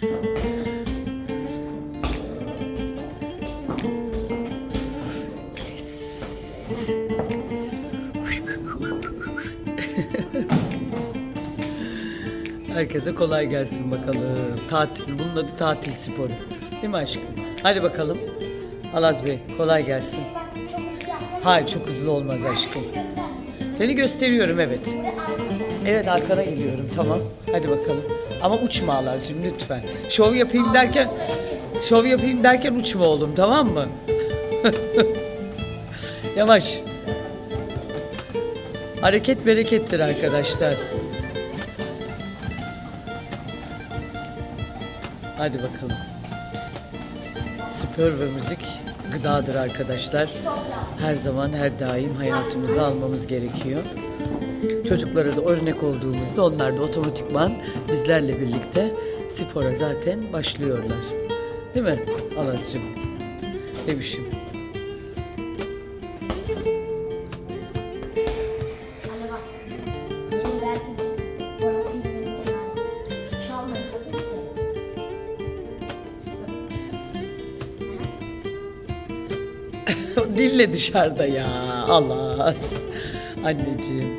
Herkese kolay gelsin bakalım. Tatil, bunun adı tatil sporu. Değil mi aşkım? Hadi bakalım. Alaz Bey kolay gelsin. Hayır çok hızlı olmaz aşkım. Seni gösteriyorum evet. Evet arkana geliyorum tamam. Hadi bakalım. Ama uçma Alazcığım lütfen. Şov yapayım derken şov yapayım derken uçma oğlum tamam mı? Yavaş. Hareket berekettir arkadaşlar. Hadi bakalım. Spor ve müzik gıdadır arkadaşlar. Her zaman her daim hayatımıza almamız gerekiyor. Çocuklara da örnek olduğumuzda onlar da otomatikman bizlerle birlikte spora zaten başlıyorlar. Değil mi Alazcığım? Bebişim. Dille dışarıda ya. Allah. Anneciğim.